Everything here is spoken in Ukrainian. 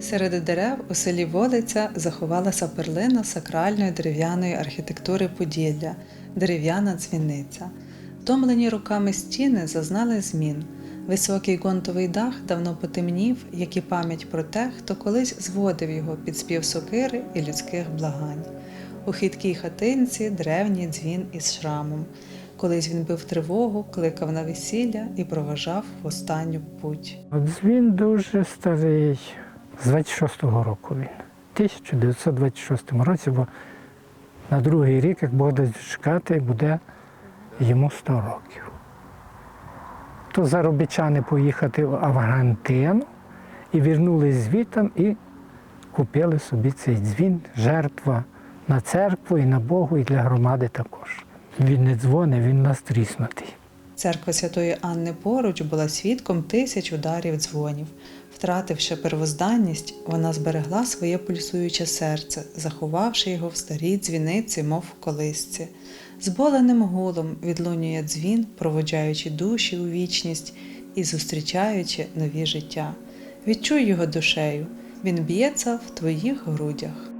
Серед дерев у селі Волиця заховалася перлина сакральної дерев'яної архітектури Поділля дерев'яна дзвіниця. Втомлені руками стіни зазнали змін. Високий гонтовий дах давно потемнів, як і пам'ять про те, хто колись зводив його під спів сокири і людських благань. У хиткій хатинці древній дзвін із шрамом. Колись він бив тривогу, кликав на весілля і проважав в останню путь. Дзвін дуже старий, з 26-го року він. 1926 році, бо на другий рік, як Бог дасть чекати, буде йому 100 років. То заробітчани поїхати в Авгантину і вернулись звітом і купили собі цей дзвін, жертва на церкву і на Богу, і для громади також. Він не дзвонить, він настріснутий. Церква Святої Анни поруч була свідком тисяч ударів дзвонів. Втративши первозданність, вона зберегла своє пульсуюче серце, заховавши його в старій дзвіниці, мов в колисці. Зболеним гулом відлунює дзвін, проводжаючи душі у вічність і зустрічаючи нові життя. Відчуй його душею, він б'ється в твоїх грудях.